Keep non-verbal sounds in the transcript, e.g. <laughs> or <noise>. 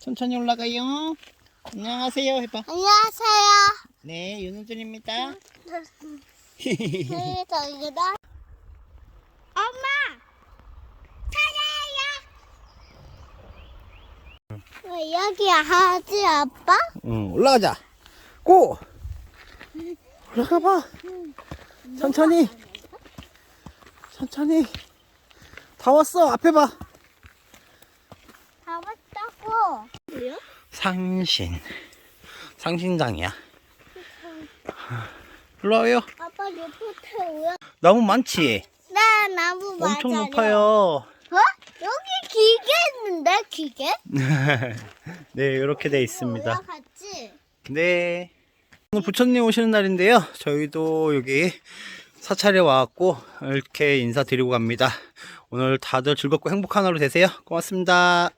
천천히 올라가요. 안녕하세요 해봐. 안녕하세요. 네, 윤우준입니다. 네, <laughs> 저기다. 엄마, 찾아요. 왜 여기 하지 아빠? 응, 올라가자. 고! 올라가 봐. 천천히. 천천히. 다 왔어. 앞에 봐. 다 왔다고. 뭐야? 상신. 상신당이야. 일로 와요. 아빠 리포트 왜? 나무 많지? 네, 나무 맞아요. 엄청 높아요. 어? 여기 기계 있는데 기계? <laughs> 네, 이렇게 돼 있습니다. 올라갔지? 네. 오늘 부처님 오시는 날인데요. 저희도 여기 사찰에 와갖고 이렇게 인사드리고 갑니다. 오늘 다들 즐겁고 행복한 하루 되세요. 고맙습니다.